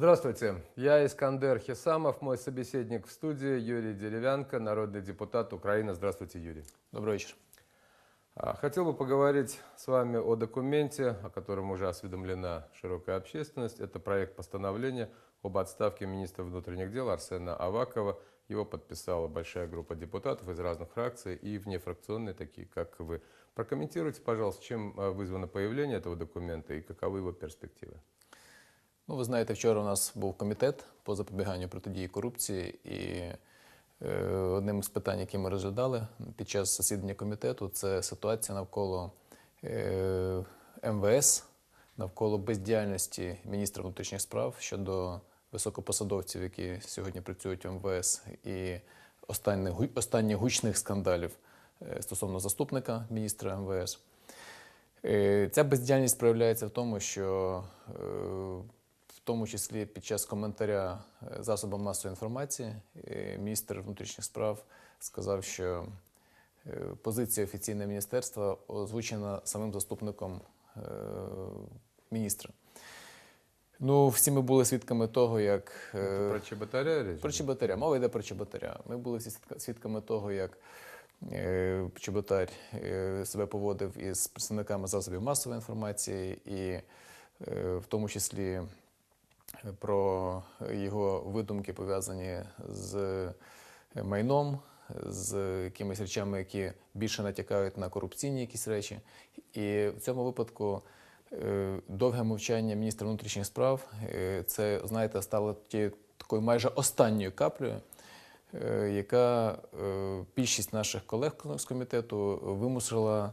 Здравствуйте, я Искандер Хисамов, мой собеседник в студии Юрий Деревянко, народный депутат Украины. Здравствуйте, Юрий. Добрый вечер. А, Хотел бы поговорить с вами о документе, о котором уже осведомлена широкая общественность. Это проект постановления об отставке министра внутренних дел Арсена Авакова. Его подписала большая группа депутатов из разных фракций и внефракционные, такие как вы. Прокомментируйте, пожалуйста, чем а, вызвано появление этого документа и каковы его перспективы. Ну, ви знаєте, вчора у нас був комітет по запобіганню протидії корупції, і е, одним з питань, які ми розглядали під час засідання комітету, це ситуація навколо е, МВС, навколо бездіяльності міністра внутрішніх справ щодо високопосадовців, які сьогодні працюють в МВС, і останніх, останніх гучних скандалів е, стосовно заступника міністра МВС. Е, Ця бездіяльність проявляється в тому, що е, в тому числі під час коментаря е, засобам масової інформації е, міністр внутрішніх справ сказав, що е, позиція офіційного міністерства озвучена самим заступником міністра. Ну, всі ми були свідками того, як Про Чеботаря про Чеботаря. Мова йде про Чеботаря. Ми були всі свідками того, як Чеботар себе поводив із представниками засобів масової інформації, і в тому числі про його видумки пов'язані з майном, з якимись речами, які більше натякають на корупційні якісь речі. І в цьому випадку е, довге мовчання міністра внутрішніх справ е, це, знаєте, стало тією такою майже останньою каплею, е, яка більшість наших колег з комітету вимусила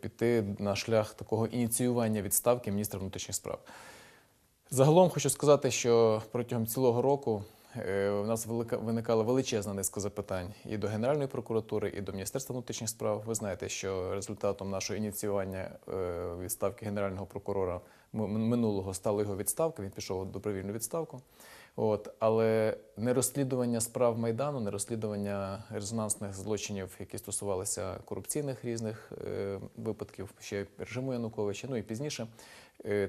піти на шлях такого ініціювання відставки міністра внутрішніх справ. Загалом хочу сказати, що протягом цілого року е, у нас виникала величезна низка запитань і до Генеральної прокуратури, і до Міністерства внутрішніх справ. Ви знаєте, що результатом нашого ініціювання е, відставки генерального прокурора минулого стала його відставка. Він пішов у добровільну відставку. От, але не розслідування справ Майдану, не розслідування резонансних злочинів, які стосувалися корупційних різних е, випадків, ще режиму Януковича, ну і пізніше,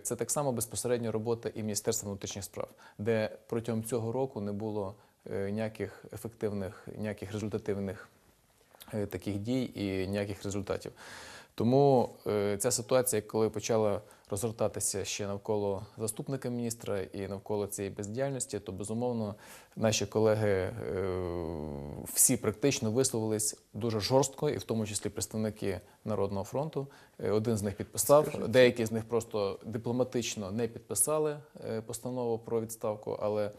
це так само безпосередньо робота і Міністерства внутрішніх справ, де протягом цього року не було е, ніяких ефективних, ніяких результативних е, таких дій і ніяких результатів. Тому е, ця ситуація, коли почала розгортатися ще навколо заступника міністра і навколо цієї бездіяльності, то безумовно наші колеги е, всі практично висловились дуже жорстко, і в тому числі представники Народного фронту. Е, Один з них підписав, деякі з них просто дипломатично не підписали е, постанову про відставку, але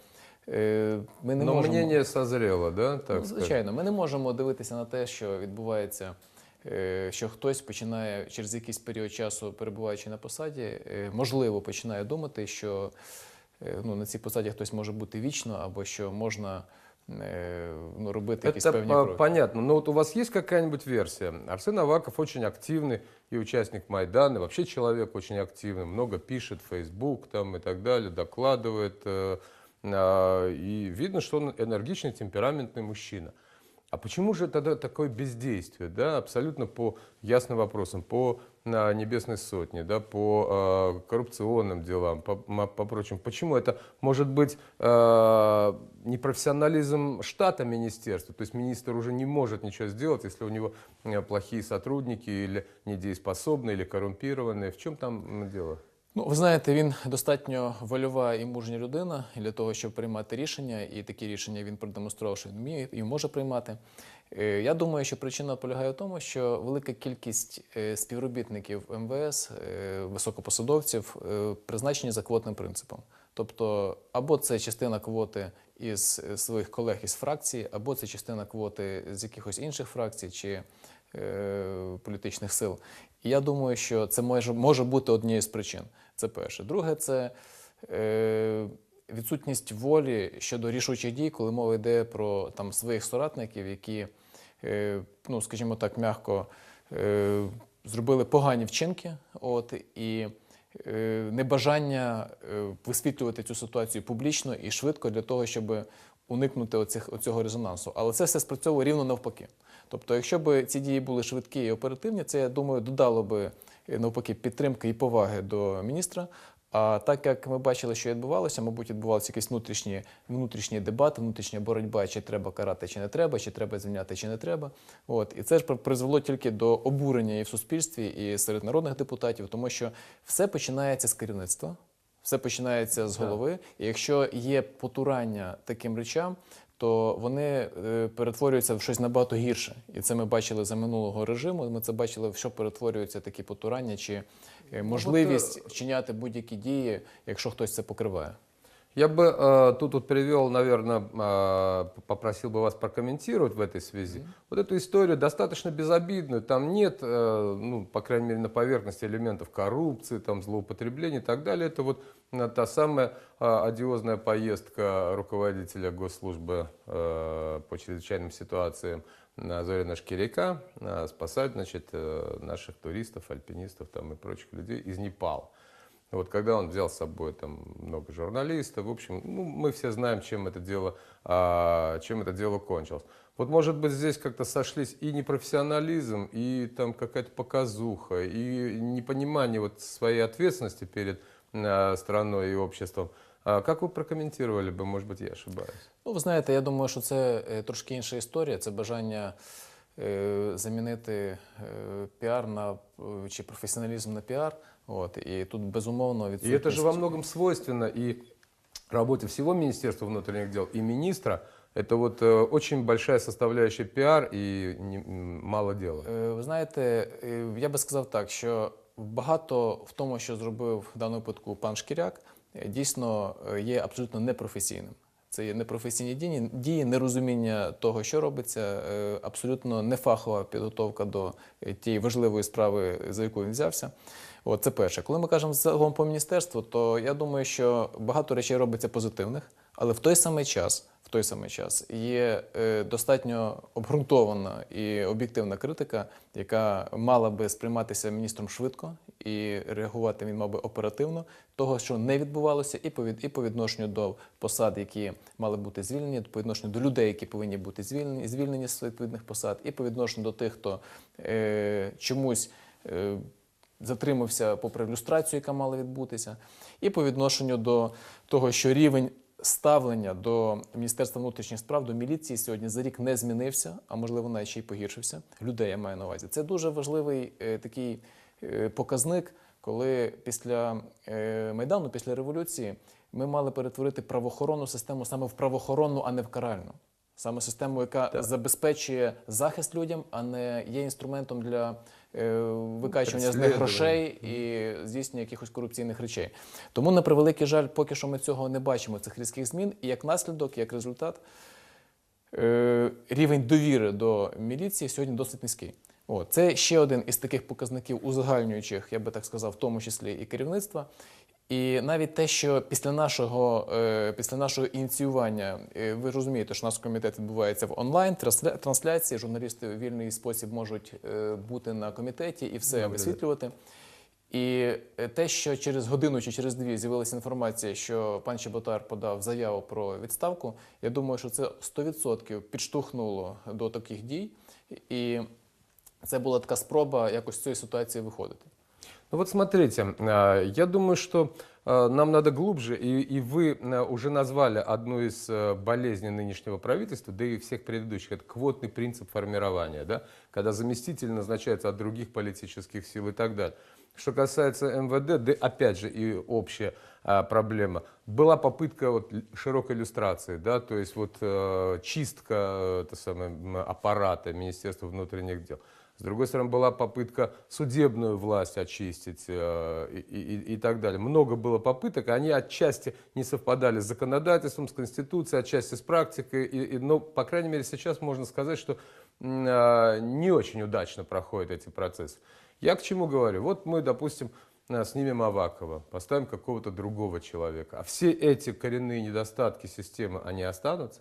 ми не Но можемо... мнение созрело, да? Так Ну, звичайно, ми не можемо дивитися на те, що відбувається, що хтось починає через якийсь період часу, перебуваючи на посаді, е, можливо, починає думати, що е, ну, на цій посаді хтось може бути вічно, або що можна е, ну, робити якісь Это певні по- кроки. понятно. Но вот у вас есть какая-нибудь версия? Арсен Аваков очень активный и участник Майдана, вообще человек очень активный, много пишет в Facebook там и так далее, докладывает. э, а, И видно, что он энергичный, темпераментный мужчина. А почему же тогда такое бездействие, да, абсолютно по ясным вопросам, по а, небесной сотне, да, по а, коррупционным делам, по, по прочим. Почему это может быть а, непрофессионализм штата министерства? То есть министр уже не может ничего сделать, если у него э, плохие сотрудники или недееспособные, или коррумпированные. В чем там дело? Ну, ви знаєте, він достатньо вольова і мужня людина для того, щоб приймати рішення, і такі рішення він продемонстрував, що він вміє і може приймати. Е, Я думаю, що причина полягає в тому, що велика кількість е, співробітників МВС, е, високопосадовців, призначені за квотним принципом. Тобто, або це частина квоти із своїх колег із фракції, або це частина квоти з якихось інших фракцій чи політичних сил. Я думаю, що це може, може бути однією з причин. Це перше. Друге, це е, відсутність волі щодо рішучих дій, коли мова йде про там, своїх соратників, які, е, ну, скажімо так, м'яко е, зробили погані вчинки. От, і е, небажання е, висвітлювати цю ситуацію публічно і швидко для того, щоб уникнути оцих, оцього резонансу. Але це все спрацьовує рівно навпаки. Тобто, якщо б ці дії були швидкі і оперативні, це я думаю додало би е, навпаки підтримки і поваги до міністра. А так як ми бачили, що відбувалося, мабуть, відбувалися якісь внутрішні, внутрішні дебати, внутрішня боротьба, чи треба карати, чи не треба, чи треба звільняти, чи не треба. От і це ж призвело тільки до обурення і в суспільстві, і серед народних депутатів, тому що все починається з керівництва, все починається з голови. І якщо є потурання таким речам, то вони е, перетворюються в щось набагато гірше. І це ми бачили за минулого режиму. Ми це бачили, в що перетворюються такі потурання чи е, можливість вчиняти будь-які дії, якщо хтось це покриває. Я бы э, тут вот привел, наверное, э, попросил бы вас прокомментировать в этой связи. Вот эту историю достаточно безобидную. Там нет, э, ну, по крайней мере, на поверхности элементов коррупции, там, злоупотребления и так далее. Это вот э, та самая э, одиозная поездка руководителя госслужбы э, по чрезвычайным ситуациям на Зорина Шкиряка э, спасать, значит, э, наших туристов, альпинистов там и прочих людей из Непала. Вот когда он взял с собой там много журналистов, в общем, ну, мы все знаем, чем это дело, а, чем это дело кончилось. Вот, может быть, здесь как-то сошлись и непрофессионализм, и там какая-то показуха, и непонимание вот своей ответственности перед а, страной и обществом. А как вы прокомментировали бы, может быть, я ошибаюсь? Ну, ви знаєте, я думаю, що це е, трошки інша історія. Це бажання е, замінити е, піар на е, чи професіоналізм на піар. От і тут безумовно И відсутність... это же во многом свойственно и работе всего Министерства внутренних дел, и министра. Это вот э, очень большая составляющая пиар и не- м, мало дела. Е, Ви знаєте, е, я би сказав так, що багато в тому, що зробив в даному випадку пан Шкіряк, е, дійсно е, є абсолютно непрофесійним. Це є непрофесійні дії, дії, нерозуміння того, що робиться, е, абсолютно нефахова підготовка до е, тієї важливої справи, за яку він взявся. От це перше. Коли ми кажемо загалом по міністерству, то я думаю, що багато речей робиться позитивних, але в той самий час, в той самий час є е, достатньо обґрунтована і об'єктивна критика, яка мала би сприйматися міністром швидко і реагувати він мав би оперативно, того, що не відбувалося, і по, від, і по відношенню до посад, які мали бути звільнені, по відношенню до людей, які повинні бути звільнені, звільнені з відповідних посад, і по відношенню до тих, хто е, чомусь. Затримався попри люстрацію, яка мала відбутися, і по відношенню до того, що рівень ставлення до Міністерства внутрішніх справ, до міліції сьогодні за рік не змінився, а можливо навіть ще й погіршився. Людей я маю на увазі. Це дуже важливий е, такий е, показник, коли після е, Майдану, після революції, ми мали перетворити правоохоронну систему саме в правоохоронну, а не в каральну. Саме систему, яка забезпечує захист людям, а не є інструментом для викачування з них грошей і здійснення якихось корупційних речей. Тому, на превеликий жаль, поки що ми цього не бачимо, цих різких змін. І як наслідок, як результат, е, рівень довіри до міліції сьогодні досить низький. О, це ще один із таких показників узагальнюючих, я би так сказав, в тому числі і керівництва. І навіть те, що після нашого, е, після нашого ініціювання, е, ви розумієте, що наш комітет відбувається в онлайн трансля- трансляції. Журналісти у вільний спосіб можуть е, бути на комітеті і все Добре. висвітлювати. І те, що через годину чи через дві з'явилася інформація, що пан Чеботар подав заяву про відставку, я думаю, що це 100% підштовхнуло до таких дій, і це була така спроба якось з цієї ситуації виходити. Ну вот смотрите, а, я думаю, что а, нам надо глубже, и, и вы а, уже назвали одну из а, болезней нынешнего правительства, да и всех предыдущих, это квотный принцип формирования, да, когда заместитель назначается от других политических сил и так далее. Что касается МВД, да опять же и общая а, проблема. Была попытка вот, широкой иллюстрации, да, то есть вот э, чистка э, это самое, аппарата Министерства внутренних дел. С другой стороны, была попытка судебную власть очистить э, и, и- и так далее. Много было попыток, они отчасти не совпадали с законодательством, с конституцией, отчасти с практикой. И, и- но, по крайней мере, сейчас можно сказать, что а, не очень удачно проходят эти процессы. Я к чему говорю? Вот мы, допустим, а, снимем Авакова, поставим какого-то другого человека. А все эти коренные недостатки системы, они останутся?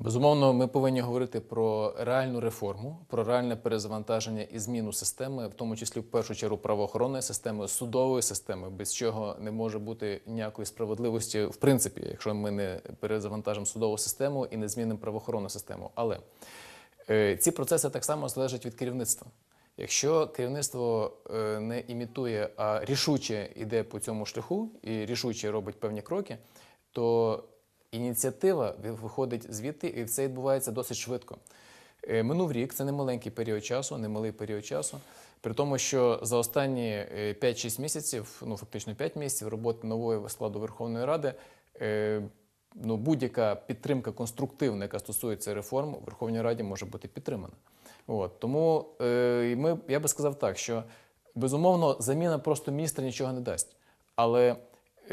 Безумовно, ми повинні говорити про реальну реформу, про реальне перезавантаження і зміну системи, в тому числі в першу чергу правоохоронної системи, судової системи, без чого не може бути ніякої справедливості, в принципі, якщо ми не перезавантажимо судову систему і не змінимо правоохоронну систему. Але е, ці процеси так само залежать від керівництва. Якщо керівництво е, не імітує, а рішуче йде по цьому шляху і рішуче робить певні кроки, то ініціатива виходить звідти, і це відбувається досить швидко. Е, Минув рік, це не маленький період часу, не малий період часу. При тому, що за останні е, 5-6 місяців, ну фактично 5 місяців роботи нової складу Верховної Ради, е, ну, будь-яка підтримка конструктивна, яка стосується реформ, у Верховній Раді може бути підтримана. От. Тому е, ми, я би сказав так, що безумовно заміна просто міністра нічого не дасть. Але е,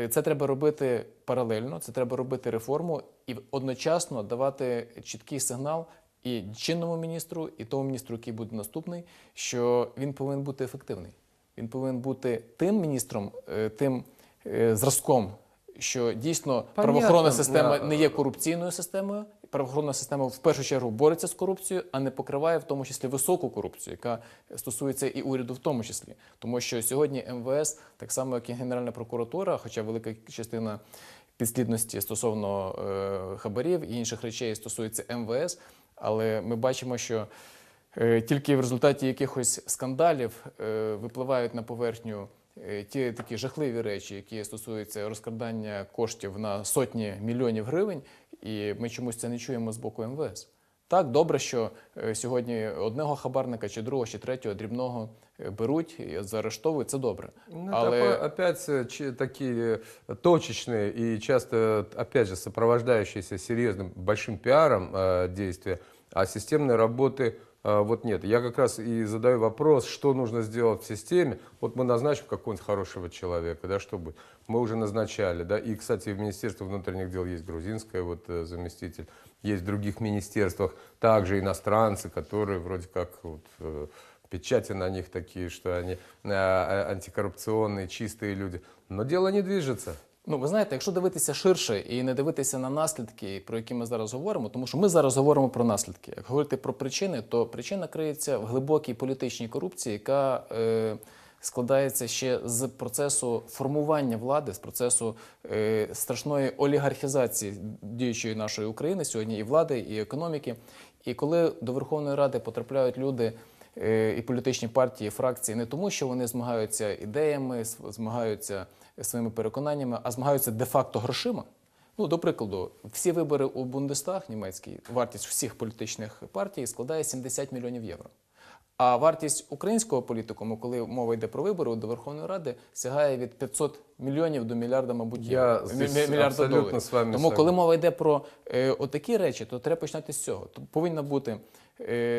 це треба робити паралельно, це треба робити реформу і одночасно давати чіткий сигнал і чинному міністру, і тому міністру, який буде наступний, що він повинен бути ефективний. Він повинен бути тим міністром, е, тим е, зразком, що дійсно правоохоронна система не є корупційною системою. Правоохоронна система в першу чергу бореться з корупцією, а не покриває в тому числі високу корупцію, яка стосується і уряду в тому числі. Тому що сьогодні МВС, так само як і Генеральна прокуратура, хоча велика частина підслідності стосовно е, хабарів і інших речей стосується МВС, але ми бачимо, що Е, Тільки в результаті якихось скандалів е, випливають на поверхню ті такі жахливі речі, які стосуються розкрадання коштів на сотні мільйонів гривень, і ми чомусь це не чуємо з боку МВС. Так, добре, що е, сьогодні одного хабарника, чи другого, чи третього дрібного е, беруть і заарештовують. Це добре. Ну, Але- это опа- опять э, чи- такие э, точечные и часто, опять же, сопровождающиеся серьезным большим пиаром э, действия, а системной работы э, вот нет. Я как раз и задаю вопрос, что нужно сделать в системе. Вот мы назначим какого-нибудь хорошего человека, да, чтобы мы уже назначали, да, и, кстати, в Министерстве внутренних дел есть грузинская вот э, заместитель, есть в других министерствах также иностранцы, которые вроде как вот, э, печати на них такие, что они э, э, антикоррупционные, чистые люди. Но дело не движется. Ну, ви знаєте, якщо дивитися ширше і не дивитися на наслідки, про які ми зараз говоримо, тому що ми зараз говоримо про наслідки. Як говорити про причини, то причина криється в глибокій політичній корупції, яка е, складається ще з процесу формування влади, з процесу е, страшної олігархізації діючої нашої України сьогодні і влади, і економіки. І коли до Верховної Ради потрапляють люди. Е, І політичні партії, фракції не тому, що вони змагаються ідеями, змагаються своїми переконаннями, а змагаються де-факто грошима. Ну, до прикладу, всі вибори у Бундестаг німецький, вартість всіх політичних партій складає 70 мільйонів євро. А вартість українського політикуму, коли мова йде про вибори до Верховної Ради, сягає від 500 мільйонів до мільярда, мабуть, Я мільярда доларів. Тому, коли мова йде про е, отакі речі, то треба починати з цього. То повинно бути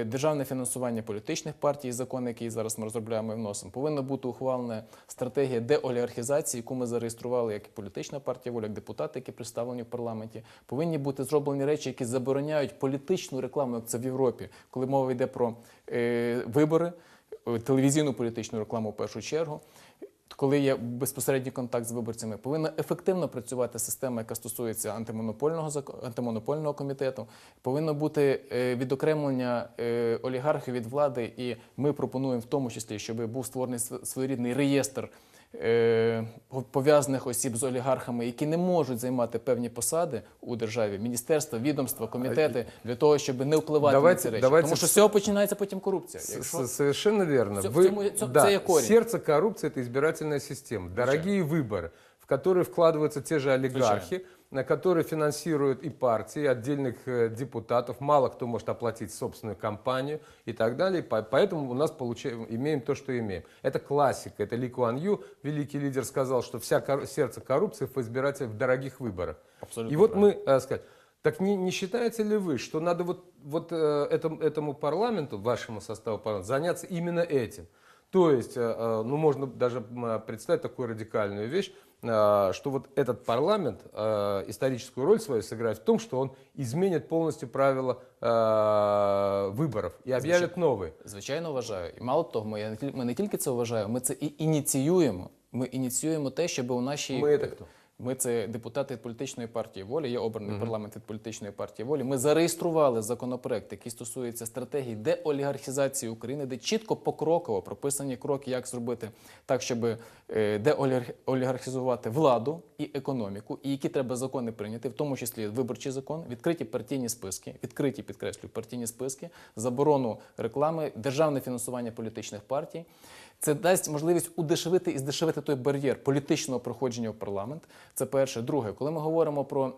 державне фінансування політичних партій, закон, який зараз ми розробляємо і вносимо. Повинна бути ухвалена стратегія деолігархізації, яку ми зареєстрували як політична партія воля, як депутати, які представлені в парламенті. Повинні бути зроблені речі, які забороняють політичну рекламу, як це в Європі, коли мова йде про е, вибори, е, телевізійну політичну рекламу в першу чергу. Коли є безпосередній контакт з виборцями, повинна ефективно працювати система, яка стосується антимонопольного антимонопольного комітету. Повинно бути е, відокремлення е, олігархів від влади, і ми пропонуємо в тому числі, щоб був створений св- своєрідний реєстр пов'язаних осіб з олігархами, які не можуть займати певні посади у державі, міністерства, відомства, комітети, для того, щоб не впливати Давайте- на ці речі. давайте Тому що с- з цього починається потім корупція. С- Якщо с- Совершенно верно. Всё- Вы- всему- всё- да, это я корень. сердце коррупции – это избирательная система. Дорогие выборы, в которые вкладываются те же олигархи, на Которые финансируют и партии, и отдельных э, депутатов. Мало кто может оплатить собственную кампанию и так далее. По- Поэтому у нас получаем, имеем то, что имеем. Это классика. Это Ли Куан Ю, великий лидер, сказал, что вся кор- сердце коррупции в избирателях в дорогих выборах. Абсолютно и вот правильно. мы, э, сказать, так не, не считаете ли вы, что надо вот, вот э, этому, этому парламенту, вашему составу парламента, заняться именно этим? То есть, э, э, ну, можно даже представить такую радикальную вещь, что вот этот парламент э, историческую роль свою сыграет в том, что он изменит полностью правила э, выборов и объявит новые. Звичайно, вважаю. І мало того, ми, я не тіль- ми не тільки це вважаємо, ми це і ініціюємо. Ми ініціюємо те, щоб у нашій Ми це хто? Ми це депутати від політичної партії волі. Я обраний в парламент від політичної партії волі. Ми зареєстрували законопроект, який стосується стратегії деолігархізації України, де чітко покроково прописані кроки, як зробити так, щоб е, деолігархізувати владу і економіку, і які треба закони прийняти, в тому числі виборчий закон, відкриті партійні списки, відкриті підкреслюю партійні списки, заборону реклами, державне фінансування політичних партій. Це дасть можливість удешевити і здешевити той бар'єр політичного проходження в парламент. Це перше. Друге, коли ми говоримо про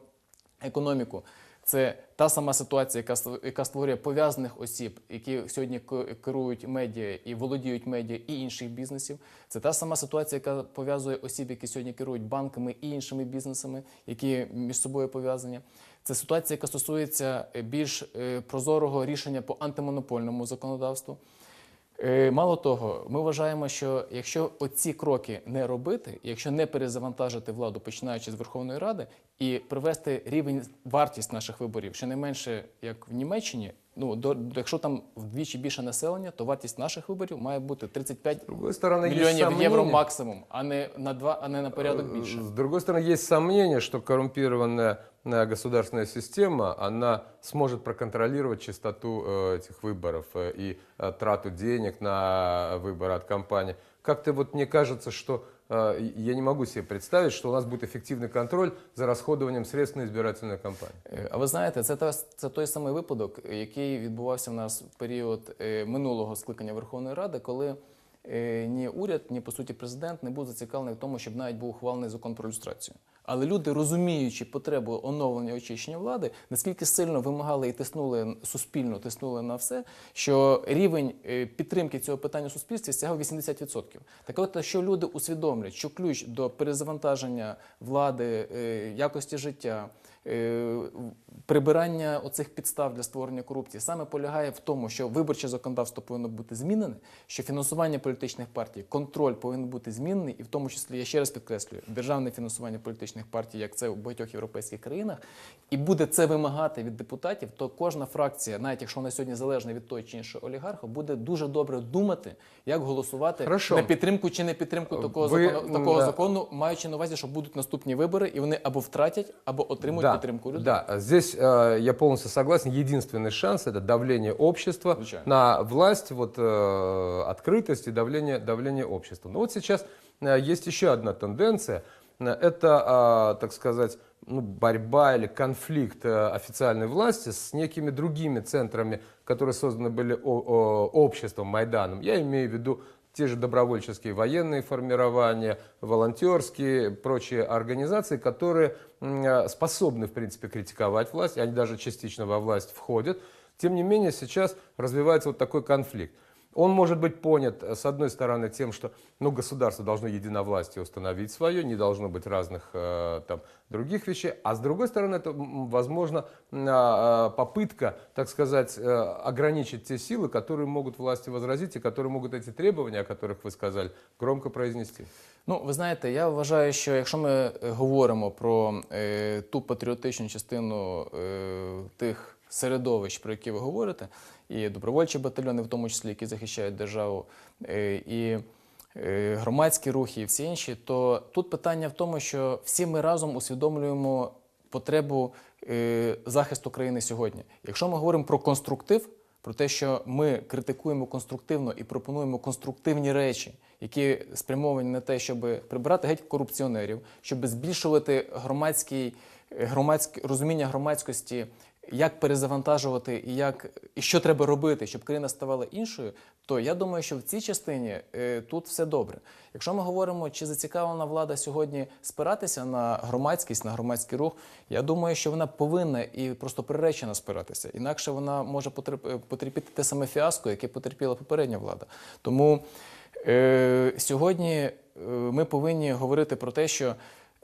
економіку, це та сама ситуація, яка яка створює пов'язаних осіб, які сьогодні керують медіа і володіють медіа і інших бізнесів. Це та сама ситуація, яка пов'язує осіб, які сьогодні керують банками і іншими бізнесами, які між собою пов'язані. Це ситуація, яка стосується е, більш е, прозорого рішення по антимонопольному законодавству. Е, Мало того, ми вважаємо, що якщо оці кроки не робити, якщо не перезавантажити владу, починаючи з Верховної Ради, і привести рівень вартість наших виборів щонайменше як в Німеччині, ну до якщо там вдвічі більше населення, то вартість наших виборів має бути 35 С другой стороны, есть мільйонів євро сомнения. максимум, а не на два, а не на порядок Э, більше. С другой стороны, есть сомнение, что коррумпированная э, государственная система, она сможет проконтролировать чистоту э, этих выборов э, и э, трату денег на выборы от компании. Как-то вот мне кажется, что э, я не могу себе представить, что у нас будет эффективный контроль за расходованием средств на избирательную кампанию. Е, А ви знаєте, це, та- це той самий випадок, який відбувався в нас в період е, минулого скликання Верховної Ради, коли е, ні уряд, ні по суті президент не був зацікавлений в тому, щоб навіть був ухвалений закон про люстрацію. Але люди, розуміючи потребу оновлення очищення влади, наскільки сильно вимагали і тиснули суспільно, тиснули на все, що рівень е, підтримки цього питання у суспільстві сягав 80%. Так от, що люди усвідомлять, що ключ до перезавантаження влади, е, якості життя, е, прибирання оцих підстав для створення корупції саме полягає в тому, що виборче законодавство повинно бути змінене, що фінансування політичних партій, контроль повинен бути змінений, і в тому числі я ще раз підкреслюю, державне фінансування політичних партій, як це у багатьох європейських країнах, і буде це вимагати від депутатів, то кожна фракція, навіть якщо вона сьогодні залежна від того чи іншого олігарха, буде дуже добре думати, як голосувати Хорошо. на підтримку чи не підтримку такого Ви, закону, такого да. закону, маючи на увазі, що будуть наступні вибори, і вони або втратять, або отримують підтримку людей. Да, здесь э, я полностью согласен. Единственный шанс это давление общества Звичайно. на власть, вот э, открытость и давление, Давление общества. Но вот сейчас э, есть еще одна тенденция. Это, э, так сказать, ну, борьба или конфликт э, официальной власти с некими другими центрами, которые созданы были обществом, Майданом. Я имею в виду те же добровольческие военные формирования, волонтерские, прочие организации, которые э, способны, в принципе, критиковать власть, они даже частично во власть входят. Тем не менее, сейчас развивается вот такой конфликт. Он может быть понят, э, с одной стороны, тем, что ну, государство должно единовластие установить свое, не должно быть разных э, там, других вещей, а с другой стороны, это, м, возможно, м, а, а, попытка, так сказать, э, ограничить те силы, которые могут власти возразить и которые могут эти требования, о которых вы сказали, громко произнести. Ну, ви знаєте, я вважаю, що якщо ми е, говоримо про е, ту патріотичну частину е, тих середовищ, про які ви говорите, і добровольчі батальйони, в тому числі, які захищають державу, е, і е, громадські рухи, і всі інші, то тут питання в тому, що всі ми разом усвідомлюємо потребу е, захисту країни сьогодні. Якщо ми говоримо про конструктив, про те, що ми критикуємо конструктивно і пропонуємо конструктивні речі, які спрямовані на те, щоб прибирати геть корупціонерів, щоб збільшувати громадський, громадське розуміння громадськості, як перезавантажувати і як і що треба робити, щоб країна ставала іншою, то я думаю, що в цій частині е, тут все добре. Якщо ми говоримо, чи зацікавлена влада сьогодні спиратися на громадськість, на громадський рух, я думаю, що вона повинна і просто приречена спиратися. Інакше вона може е, потерпіти те саме фіаско, яке потерпіла попередня влада. Тому е, сьогодні е, ми повинні говорити про те, що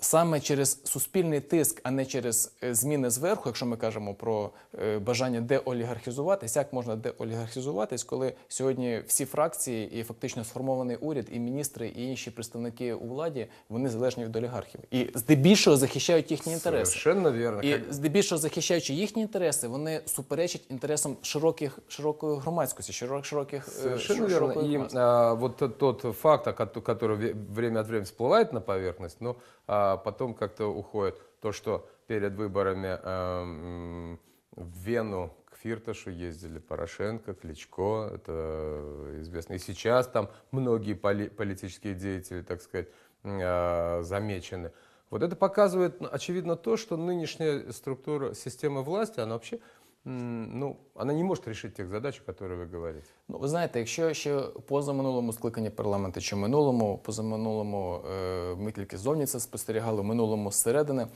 саме через суспільний тиск, а не через е, зміни зверху, якщо ми кажемо про е, бажання деолігархізуватись, як можна деолігархізуватись, коли сьогодні всі фракції і фактично сформований уряд, і міністри, і інші представники у владі вони залежні від олігархів і здебільшого захищають їхні інтереси. Совершенно верно. І здебільшого захищаючи їхні інтереси, вони суперечать інтересам широких широкої громадськості, широк, широких е, Совершенно верно. широкої И а, вот тот, факт, который время от времени всплывает на поверхность, но а, а потом как-то уходит. То, что перед выборами эм, в Вену к Фирташу ездили Порошенко, Кличко, это известно. И сейчас там многие поли- политические деятели, так сказать, э, замечены. Вот это показывает, очевидно, то, что нынешняя структура системы власти, она вообще, ну, вона не може рішити тих задач, які ви говорите. Ну, ви знаєте, якщо ще позаминулому скликанні парламенту чи минулому, позаминулому е, ми тільки зовні це спостерігали, минулому зсередини.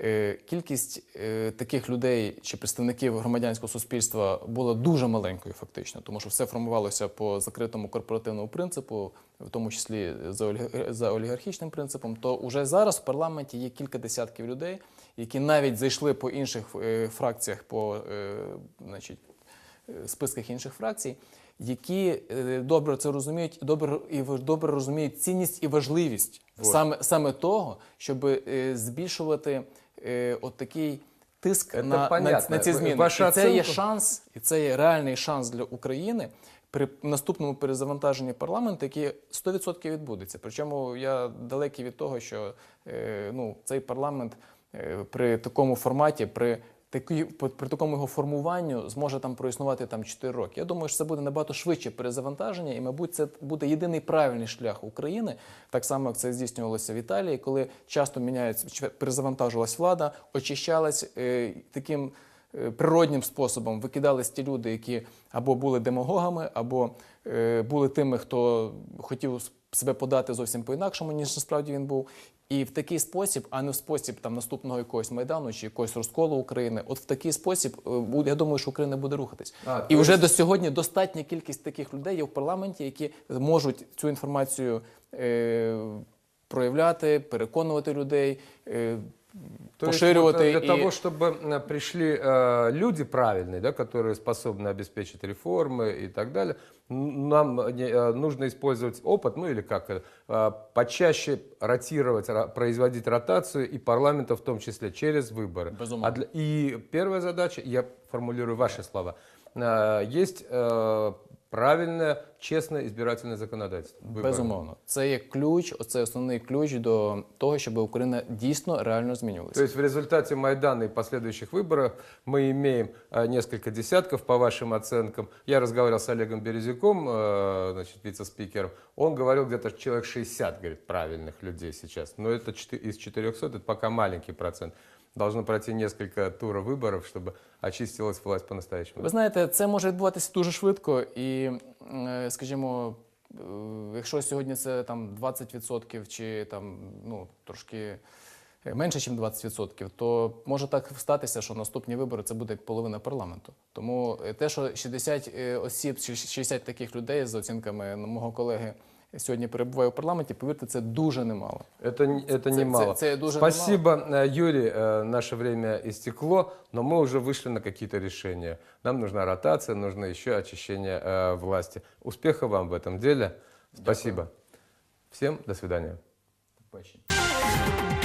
Е, Кількість е, таких людей чи представників громадянського суспільства була дуже маленькою, фактично, тому що все формувалося по закритому корпоративному принципу, в тому числі за, оліг- олігархічним принципом. То уже зараз в парламенті є кілька десятків людей, які навіть зайшли по інших е, фракціях, по значить, списках інших фракцій, які добре це розуміють, добре і в- добре розуміють цінність і важливість Вот. саме, саме того, щоб збільшувати е, от такий тиск Це на, на, понятно. на ці зміни. Ваша і це є шанс, і це є реальний шанс для України. При наступному перезавантаженні парламенту, який 100% відбудеться. Причому я далекий від того, що е, ну, цей парламент е, при такому форматі, при такій, при такому його формуванню зможе там проіснувати там 4 роки. Я думаю, що це буде набагато швидше перезавантаження, і, мабуть, це буде єдиний правильний шлях України, так само як це здійснювалося в Італії, коли часто міняється перезавантажувалась влада, очищалась е, таким. е, Природнім способом викидались ті люди, які або були демагогами, або е, були тими, хто хотів себе подати зовсім по-інакшому, ніж насправді він був. І в такий спосіб, а не в спосіб там наступного якогось майдану чи якогось розколу України, от в такий спосіб, е, я думаю, що Україна буде рухатись. А, І вже есть- до сьогодні достатня кількість таких людей є в парламенті, які можуть цю інформацію е, проявляти, переконувати людей. Е, То есть поширювати вот, э, для і- того, чтобы э, пришли э, люди правильные, да, которые способны обеспечить реформы и так далее, нам не- э, нужно использовать опыт, ну или как, э, почаще ротировать, производить ротацию и парламента в том числе через выборы. Безумовно. А для- и первая задача, я формулирую ваши слова, э, есть э, правильное, честное избирательное законодательство. выборы. Безумовно, це є ключ, оце основний ключ до того, щоб Україна дійсно реально То змінювалася. есть в результате Майдана и последующих выборов мы имеем э, несколько десятков, по вашим оценкам. Я разговаривал с Олегом Березюком, э, значит, вице-спикером. Он говорил, где-то человек 60, говорит, правильных людей сейчас. Но это четы- из 400, это пока маленький процент. Должно пройти несколько туров выборов, чтобы очистилась власть по-настоящему. Ви знаєте, це може відбуватися дуже швидко, і, е, скажімо, е, якщо сьогодні це там 20% чи там ну трошки менше, ніж 20%, то може так статися, що наступні вибори це буде половина парламенту. Тому е, те, що 60 е, осіб, чи 60 таких людей за оцінками мого колеги. Сьогодні перебуває у парламенті, повірте, це дуже немало. Это, н- это Це- немало. це- це дуже Спасибо, э, Юрий. Э, Наше время истекло, но мы уже вышли на какие-то решения. Нам нужна ротация, нужно еще очищение э, власти. Успехов вам в этом деле. Спасибо. Всем до свидания. Бачення.